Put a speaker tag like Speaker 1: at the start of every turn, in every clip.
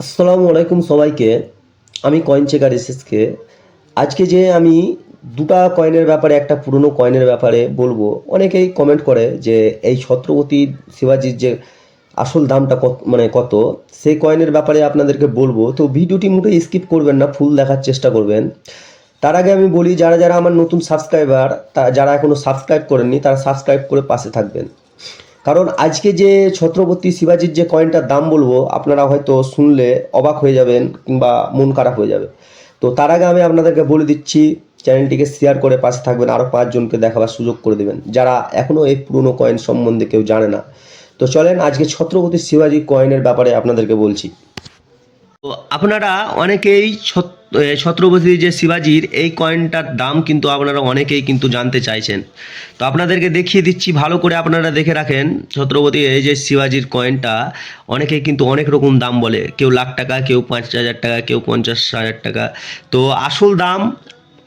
Speaker 1: আসসালামু আলাইকুম সবাইকে। আমি কয়েন চেকার এসএসকে। আজকে যে আমি দুটা কয়েনের ব্যাপারে, একটা পুরনো কয়েনের ব্যাপারে বলব, অনেকেই কমেন্ট করে যে এই ছত্রপতি শিবাজির যে আসল দামটা কত মানে কত, সেই কয়েনের ব্যাপারে আপনাদেরকে বলব। তো ভিডিওটি মোটেই স্কিপ করবেন না ফুল দেখার চেষ্টা করবেন। তার আগে আমি বলি, যারা যারা আমার নতুন সাবস্ক্রাইবার যারা এখনও সাবস্ক্রাইব করেননি, তারা সাবস্ক্রাইব করে পাশে থাকবেন। কারণ আজকে যে ছত্রপতি শিবাজির যে কয়েনটার দাম বলব, আপনারা হয়তো শুনলে অবাক হয়ে যাবেন কিংবা মন খারাপ হয়ে যাবে। তো তার আগে আমি আপনাদেরকে বলে দিচ্ছি, চ্যানেলটিকে শেয়ার করে পাশে থাকবেন আরও পাঁচজনকে দেখাবার সুযোগ করে দেবেন, যারা এখনও এই পুরনো কয়েন সম্বন্ধে কেউ জানে না। তো চলেন, আজকে ছত্রপতি শিবাজি কয়েনের ব্যাপারে আপনাদেরকে বলছি। তো আপনারা অনেকেই ছত- ছত্রপতি যে শিবাজির এই কয়েনটার দাম কিন্তু আপনারা অনেকেই কিন্তু জানতে চাইছেন। তো আপনাদেরকে দেখিয়ে দিচ্ছি, ভালো করে আপনারা দেখে রাখেন, ছত্রপতি এই যে শিবাজির কয়েনটা, অনেকেই কিন্তু অনেক রকম দাম বলে। কেউ লাখ টাকা, কেউ পাঁচ হাজার টাকা, কেউ পঞ্চাশ হাজার টাকা। তো আসল দাম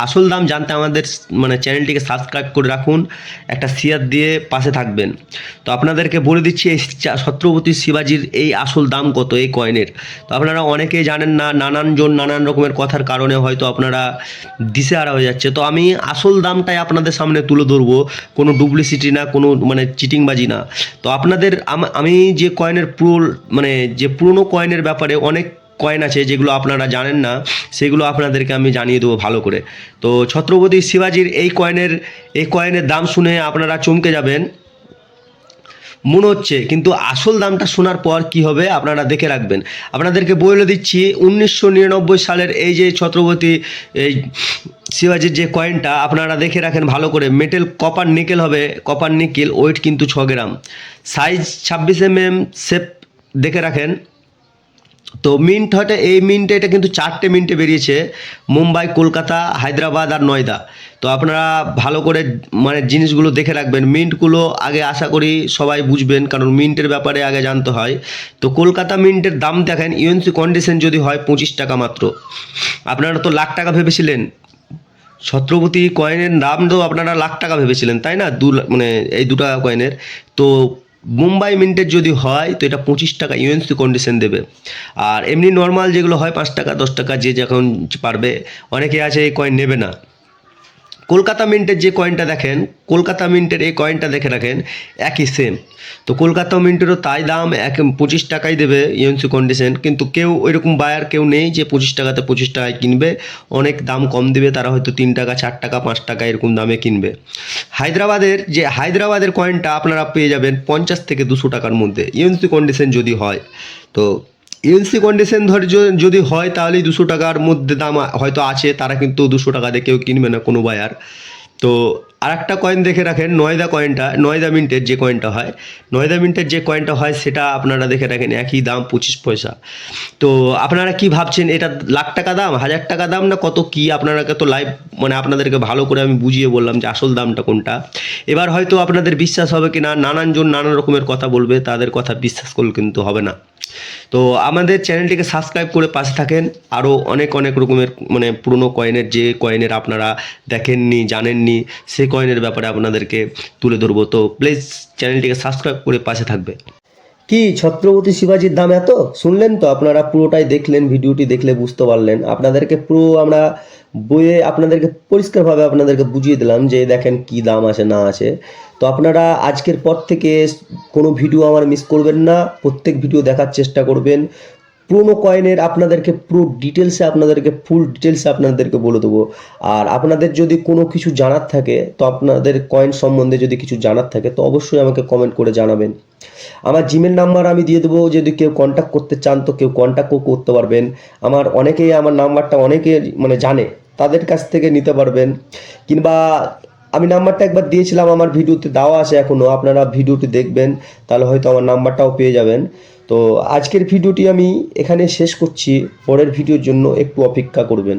Speaker 1: আসল দাম জানতে আমাদের মানে চ্যানেলটিকে সাবস্ক্রাইব করে রাখুন। একটা শেয়ার দিয়ে পাশে থাকবেন। তো আপনাদেরকে বলে দিচ্ছি, এই ছত্রপতি শিবাজির এই আসল দাম কত এই কয়েনের তো আপনারা অনেকেই জানেন না নানানজন নানান রকমের কথার কারণে হয়তো আপনারা দিশে দিশেহারা হয়ে যাচ্ছে। তো আমি আসল দামটাই আপনাদের সামনে তুলে ধরবো। কোনো ডুপ্লিসিটি না, কোনো মানে চিটিংবাজি না। তো আপনাদের আমি যে কয়েনের পুরো মানে যে পুরনো কয়েনের ব্যাপারে অনেক কয়েন আছে, যেগুলো আপনারা জানেন না, সেগুলো আপনাদেরকে আমি জানিয়ে দেবো ভালো করে। তো ছত্রপতি শিবাজির এই কয়েনের এই কয়েনের দাম শুনে আপনারা চমকে যাবেন। মনে হচ্ছে, কিন্তু আসল দামটা শোনার পর কি হবে আপনারা দেখে রাখবেন। আপনাদেরকে বলে দিচ্ছি, উনিশশো নিরানব্বই সালের এই যে ছত্রপতি, এই শিবাজির যে কয়েনটা আপনারা দেখে রাখেন ভালো করে। মেটেল কপার নিকেল হবে। কপার নিকেল ওয়েট কিন্তু ছ গ্রাম। সাইজ ছাব্বিশ এম এম শেপ দেখে রাখেন। তো মিন্ট হটে এই মিন্টে এটা কিন্তু চারটে মিন্টে বেরিয়েছে। মুম্বাই, কলকাতা, হায়দ্রাবাদ আর নয়দা। তো আপনারা ভালো করে মানে জিনিসগুলো দেখে রাখবেন। মিন্টগুলো আগে আশা করি সবাই বুঝবেন, কারণ মিন্টের ব্যাপারে আগে জানতে হয়। তো কলকাতা মিন্টের দাম দেখেন ইউএনসি কন্ডিশন যদি হয় পঁচিশ টাকা মাত্র। আপনারা তো লাখ টাকা ভেবেছিলেন। ছত্রপতি কয়েনের দাম তো আপনারা লাখ টাকা ভেবেছিলেন, তাই না? দু মানে এই দুটা কয়েনের তো মুম্বাই মিন্টের যদি হয়, তো এটা পঁচিশ টাকা ইউএনসি কন্ডিশন দেবে। আর এমনি নর্মাল যেগুলো হয়, পাঁচ টাকা, দশ টাকা, যে যখন পারবে, অনেকে আছে এই কয়েন নেবে না। কলকাতা মিন্টের যে কয়েনটা দেখেন, কলকাতা মিন্টের এই কয়েনটা দেখে রাখেন, একই সেম তো কলকাতা মিন্টেরও তাই দাম, এক পঁচিশ টাকাই দেবে ইউএনসি কন্ডিশন কিন্তু কেউ ওইরকম বায়ার কেউ নেই যে পঁচিশ টাকাতে পঁচিশ টাকায় কিনবে, অনেক দাম কম দেবে, তারা হয়তো তিন টাকা, চার টাকা, পাঁচ টাকা এরকম দামে কিনবে। হায়দ্রাবাদের যে হায়দ্রাবাদের কয়েনটা আপনারা পেয়ে যাবেন পঞ্চাশ থেকে দুশো টাকার মধ্যে, ইউএনসি কন্ডিশন যদি হয়, তো ইউএনসি কন্ডিশন ধর যদি হয় তাহলেই দুশো টাকার মধ্যে দাম হয়তো আছে, তারা কিন্তু দুশো টাকা দিয়ে কেউ কিনবে না কোনো বায়ার তো আর একটা কয়েন দেখে রাখেন, নয়দা কয়েনটা নয়দা মিন্টের যে কয়েনটা হয়। নয়দা মিন্টের যে কয়েনটা হয়, সেটা আপনারা দেখে রাখেন, একই দাম পঁচিশ পয়সা। তো আপনারা কি ভাবছেন, এটা লাখ টাকা দাম, হাজার টাকা দাম না কত কি? আপনারাকে তো লাইভ মানে আপনাদেরকে ভালো করে আমি বুঝিয়ে বললাম যে আসল দামটা কোনটা। এবার হয়তো আপনাদের বিশ্বাস হবে কি না নানানজন নানান রকমের কথা বলবে, তাদের কথা বিশ্বাস করলে কিন্তু হবে না। তো আমাদের চ্যানেলটিকে সাবস্ক্রাইব করে পাশে থাকেন। আরও অনেক অনেক রকমের মানে পুরনো কয়েনের যে কয়েনের আপনারা দেখেননি, জানেননি সেই কয়েনের ব্যাপারে আপনাদেরকে তুলে ধরবো। তো প্লিজ চ্যানেলটিকে সাবস্ক্রাইব করে পাশে থাকবে। কি, ছত্রপতি শিবাজির দাম এত? শুনলেন তো? আপনারা পুরোটাই দেখলেন, ভিডিওটি দেখলে বুঝতে পারলেন। আপনাদেরকে পুরো আমরা বইয়ে আপনাদেরকে পরিষ্কারভাবে আপনাদেরকে বুঝিয়ে দিলাম যে, দেখেন কি দাম আছে, না আছে। তো আপনারা আজকের পর থেকে কোনো ভিডিও আমার মিস করবেন না। প্রত্যেক ভিডিও দেখার চেষ্টা করবেন। পুরোনো কয়েনের আপনাদেরকে পুরো ডিটেলসে আপনাদেরকে ফুল ডিটেলসে আপনাদেরকে বলে দেবো। আর আপনাদের যদি কোনো কিছু জানার থাকে, তো আপনাদের কয়েন সম্বন্ধে যদি কিছু জানার থাকে, তো অবশ্যই আমাকে কমেন্ট করে জানাবেন। আমার জিমেল নাম্বার আমি দিয়ে দেবো, যদি কেউ কন্ট্যাক্ট করতে চান, তো কেউ কন্ট্যাক্টও করতে পারবেন। আমার অনেকেই, আমার নাম্বারটা অনেকে মানে জানে, তাদের কাছ থেকে নিতে পারবেন। কিংবা আমি নাম্বারটা একবার দিয়েছিলাম, আমার ভিডিওতে দেওয়া আছে এখনও আপনারা ভিডিওটি দেখবেন, তাহলে হয়তো আমার নাম্বারটাও পেয়ে যাবেন। তো আজকের ভিডিওটি আমি এখানে শেষ করছি। পরের ভিডিওর জন্য একটু অপেক্ষা করবেন।